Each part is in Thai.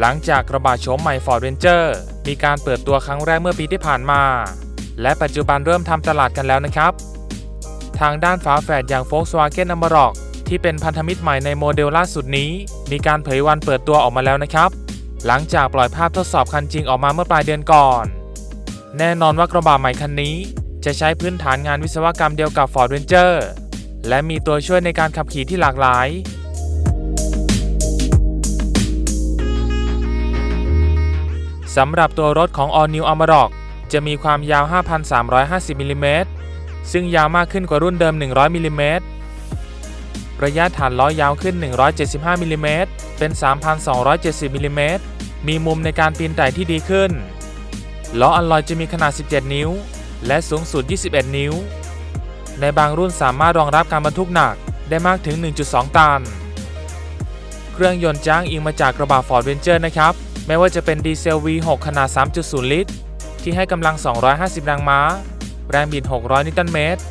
หลังจากกระบะโฉมใหม่ Ford Ranger มีการเปิดตัวครั้งแรกเมื่อปีที่ผ่านมา และปัจจุบันเริ่มทำตลาดกันแล้วนะครับ ทางด้านฝาแฝดอย่าง Volkswagen Amarok ที่เป็นพันธมิตรใหม่ในโมเดลล่าสุดนี้ มีการเผยวันเปิดตัวออกมาแล้วนะครับ หลังจากปล่อยภาพทดสอบคันจริงออกมาเมื่อปลายเดือนก่อน แน่นอนว่ากระบะใหม่คันนี้ จะใช้พื้นฐานงานวิศวกรรมเดียวกับ Ford Ranger และมีตัวช่วยในการขับขี่ที่หลากหลาย สำหรับตัวรถของ All New Amarok จะมีความยาว 5,350มิลลิเมตรซึ่งยาวมากขึ้นกว่ารุ่นเดิม 100มิลลิเมตรระยะฐานล้อยาวขึ้น 175มิลลิเมตรเป็น 3,270มิลลิเมตรมีมุมในการปีนไต่ที่ดีขึ้น ล้ออัลลอยจะมีขนาด 17 นิ้ว และสูงสุด 21 นิ้ว ในบางรุ่นสามารถรองรับการบรรทุกหนักได้มากถึง 1.2 ตัน เครื่องยนต์จ้างอิงมาจากกระบะ Ford Ranger นะครับ ไม่ว่าจะเป็นดีเซล V6 ขนาด 3.0 ลิตร ที่ให้กำลัง 250 แรงม้า แรงบิด 600 นิวตันเมตร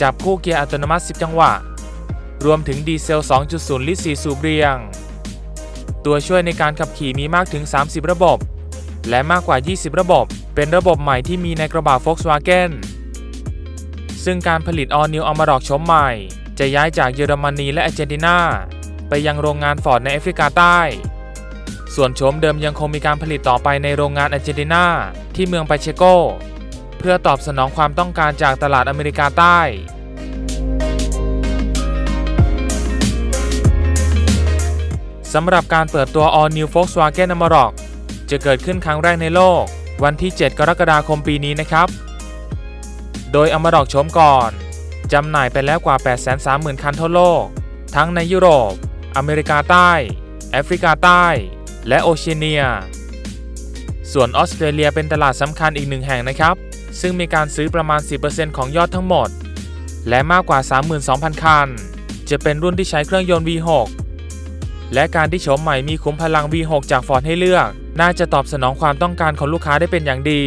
จับคู่เกียร์อัตโนมัติ 10 จังหวะ รวมถึงดีเซล 2.0 ลิตร 4 สูบเรียง ตัวช่วยในการขับขี่มีมากถึง 30 ระบบ และมากกว่า 20 ระบบ เป็นระบบใหม่ที่มีในกระบะ Volkswagen ซึ่งการผลิต All New Amarok ชมใหม่ จะย้ายจากเยอรมนีและอาร์เจนตินาไปยังโรงงานฟอร์ดในแอฟริกาใต้ ส่วนโฉมเดิมยังคงมีการผลิตต่อไปในโรงงานอาร์เจนตินาที่เมืองปาเชโก เพื่อตอบสนองความต้องการจากตลาดอเมริกาใต้สำหรับการเปิดตัว All New Volkswagen Amarok จะเกิดขึ้นครั้งแรกในโลก วันที่ 7 กรกฎาคมปีนี้นะครับ โดย Amarok โฉมก่อน จำหน่ายไปแล้วกว่า 830,000 คันทั่วโลก ทั้งในยุโรป อเมริกาใต้ แอฟริกาใต้ และโอเชียเนีย ส่วนออสเตรเลียเป็นตลาดสำคัญอีกหนึ่งแห่งนะครับ ซึ่งมีการซื้อประมาณ 10%ของยอดทั้งหมด และมากกว่า 32,000 คัน จะเป็นรุ่นที่ใช้เครื่องยนต์ V6 และการที่โฉมใหม่มีขุมพลัง V6 จาก Ford ให้เลือก น่าจะตอบสนองความต้องการของลูกค้าได้เป็นอย่างดี